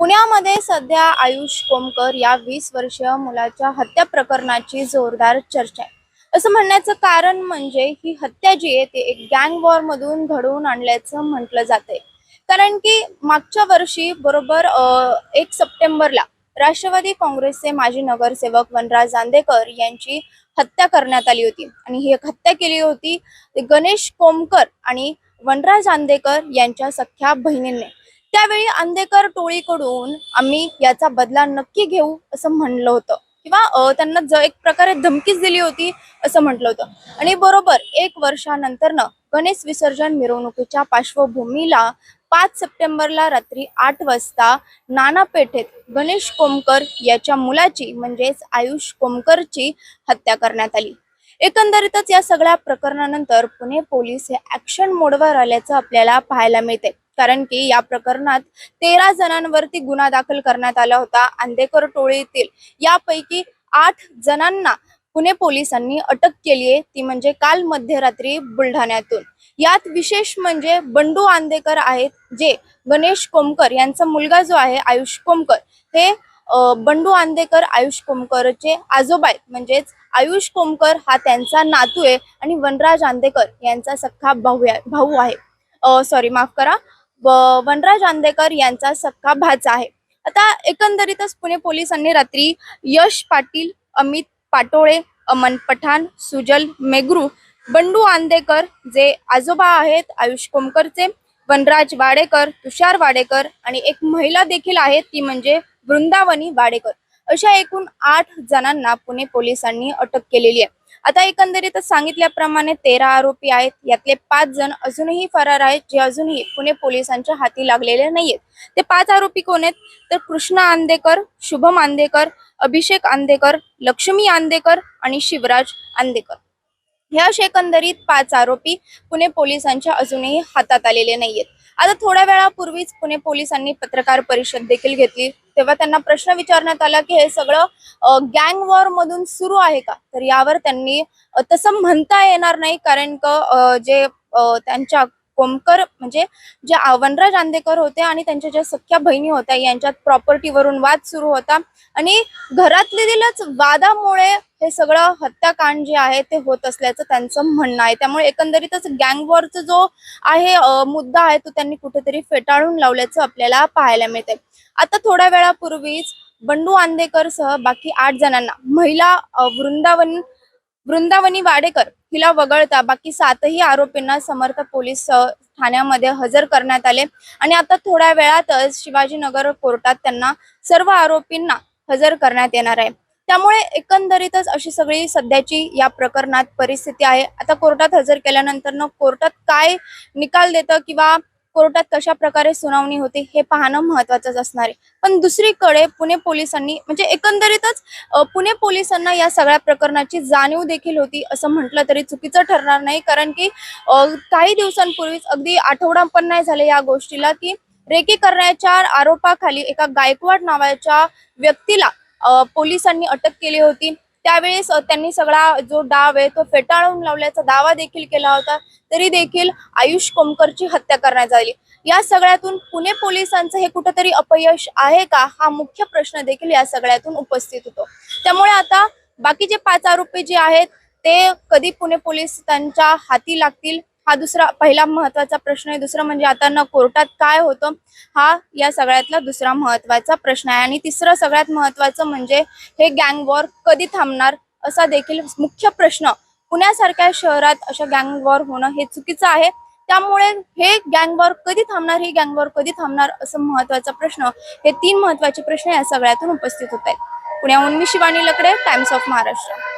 पुण्यामध्ये सध्या आयुष कोमकर या वीस वर्षीय मुलाच्या हत्या प्रकरणाची जोरदार चर्चा आहे. असं म्हणण्याचं कारण म्हणजे ही हत्या जी आहे ती एक गँग वॉर मधून घडवून आणल्याचं म्हटलं जाते कारण की मागच्या वर्षी बरोबर अं, एक सप्टेंबरला राष्ट्रवादी काँग्रेसचे माजी नगरसेवक वनराज जांदेकर यांची हत्या करण्यात आली होती. आणि ही एक हत्या केली होती गणेश कोमकर आणि वनराज जांदेकर यांच्या सख्या बहिणींनी. त्यावेळी अंधेकर टोळीकडून आम्ही याचा बदला नक्की घेऊ असं म्हणलं होतं. किंवा त्यांना ज एक प्रकारे धमकीच दिली होती असं म्हटलं होतं. आणि बरोबर एक वर्षानंतरनं गणेश विसर्जन मिरवणुकीच्या पार्श्वभूमीला पाच सप्टेंबरला रात्री आठ वाजता नाना पेठेत गणेश कोमकर याच्या मुलाची म्हणजेच आयुष कोमकरची हत्या करण्यात आली. एकंदरीतच या सगळ्या प्रकरणानंतर पुणे पोलीस हे ऍक्शन मोडवर आल्याचं आपल्याला पाहायला मिळते कारण की या प्रकरणात तेरा जणांवरती गुन्हा दाखल करण्यात आला होता आंदेकर टोळीतील. यापैकी आठ जणांना पुणे पोलिसांनी अटक केली आहे. ती म्हणजे काल मध्यरात्री बुलढाण्यातून. यात विशेष म्हणजे बंडू आंदेकर आहेत जे गणेश कोमकर यांचा मुलगा जो आहे आयुष कोमकर. हे बंडू आंदेकर आयुष कोमकरचे आजोबा आहेत. म्हणजेच आयुष कोमकर हा त्यांचा नातू आहे आणि वनराज आंदेकर यांचा सख्खा भाऊ भाऊ आहे. सॉरी माफ करा. वनराज आंदेकर यांचा सख्खा भाचा आहे. आता एकंदरीतच पुणे पोलिसांनी रात्री यश पाटील अमित पाटोळे अमन पठाण सुजल मेगरू बंडू आंदेकर जे आजोबा आहेत आयुष कोमकरचे वनराज वाडेकर तुषार वाडेकर आणि एक महिला देखील आहे ती म्हणजे वृंदावनी वाडेकर. अशा एकूण आठ जणांना पुणे पोलिसांनी अटक केलेली आहे. आता एकंदरीतच सांगितल्याप्रमाणे तेरा आरोपी आहेत. यातले पाच जण अजूनही फरार आहेत जे अजूनही पुणे पोलिसांच्या हाती लागलेले नाहीयेत. ते पाच आरोपी कोण आहेत? तर कृष्णा आंदेकर शुभम आंदेकर अभिषेक आंदेकर लक्ष्मी आंदेकर आणि शिवराज आंदेकर. हे असे एकंदरीत पाच आरोपी पुणे पोलिसांच्या अजूनही हातात आलेले नाहीयेत. आता थोड्या वेळापूर्वीच पुणे पोलिसांनी पत्रकार परिषद देखील घेतली. तेव्हा त्यांना प्रश्न विचारण्यात आला की हे सगळं गँग वॉर मधून सुरू आहे का? तर यावर त्यांनी तसं म्हणता येणार नाही कारण का जे त्यांच्या कोमकर म्हणजे जे आवनराज आंदेकर होते आणि त्यांच्या ज्या सख्या बहिणी होत्या यांच्यात प्रॉपर्टीवरून वाद सुरू होता. आणि घरातलीलच वादामुळे हे सगळं हत्याकांड जे आहे ते होत असल्याचं त्यांचं म्हणणं आहे. त्यामुळे एकंदरीतच गँग वॉरचा जो आहे मुद्दा आहे तो त्यांनी कुठेतरी फेटाळून लावल्याचं आपल्याला पाहायला मिळते आता थोड्या वेळापूर्वीच बंडू आंदेकर सह बाकी आठ जणांना महिला वृंदावन वृंदावनी वाडेकर हिला वगळता. बाकी सातही आरोपींना समर्थ पोलीस ठाण्यामध्ये हजर करण्यात आले. आणि आता थोड्या वेळातच शिवाजीनगर कोर्टात त्यांना सर्व आरोपींना हजर करण्यात येणार आहे. त्यामुळे एकंदरीतच अशी सगळी सध्याची या प्रकरणात परिस्थिती आहे. आता कोर्टात हजर केल्यानंतर कोर्टात काय निकाल देतं किंवा कोर्टात कशा प्रकारे सुनावणी होते हे पाहणं महत्वाचंच असणार आहे. पण दुसरीकडे पुणे पोलिसांनी म्हणजे एकंदरीतच पुणे पोलिसांना या सगळ्या प्रकरणाची जाणीव देखील होती असं म्हटलं तरी चुकीचं ठरणार नाही. कारण की काही दिवसांपूर्वीच अगदी आठवडा पण नाही झाले या गोष्टीला की रेकी करण्याच्या आरोपाखाली एका गायकवाड नावाच्या व्यक्तीला पोलिसांनी अटक केली होती. त्यावेळेस त्यांनी सगळा जो डाव आहे तो फेटाळून लावल्याचा दावा देखील केला होता. तरी देखील आयुष कोमकरची हत्या करण्यात आली. या सगळ्यातून पुणे पोलिसांचं हे कुठंतरी अपयश आहे का? हा मुख्य प्रश्न देखील या सगळ्यातून उपस्थित होतो. त्यामुळे आता बाकीचे पाच आरोपी जे आहेत ते कधी पुणे पोलीस त्यांच्या हाती लागतील? हा दुसरा पहिला महत्त्वाचा प्रश्न आहे. दुसरा म्हणजे आता न कोर्टात काय होतं? हा या सगळ्यातला दुसरा महत्त्वाचा प्रश्न आहे. आणि तिसरं सगळ्यात महत्वाचं म्हणजे हे गँग वॉर कधी थांबणार असा देखील मुख्य प्रश्न. पुण्यासारख्या शहरात अशा गँग वॉर होणं हे चुकीचं आहे. त्यामुळे हे गँग वॉर कधी थांबणार? ही गँग वॉर कधी थांबणार? असं महत्त्वाचा प्रश्न. हे तीन महत्त्वाचे प्रश्न या सगळ्यातून उपस्थित होत आहेत. पुण्याहून मी शिवानी लकडे टाइम्स ऑफ महाराष्ट्र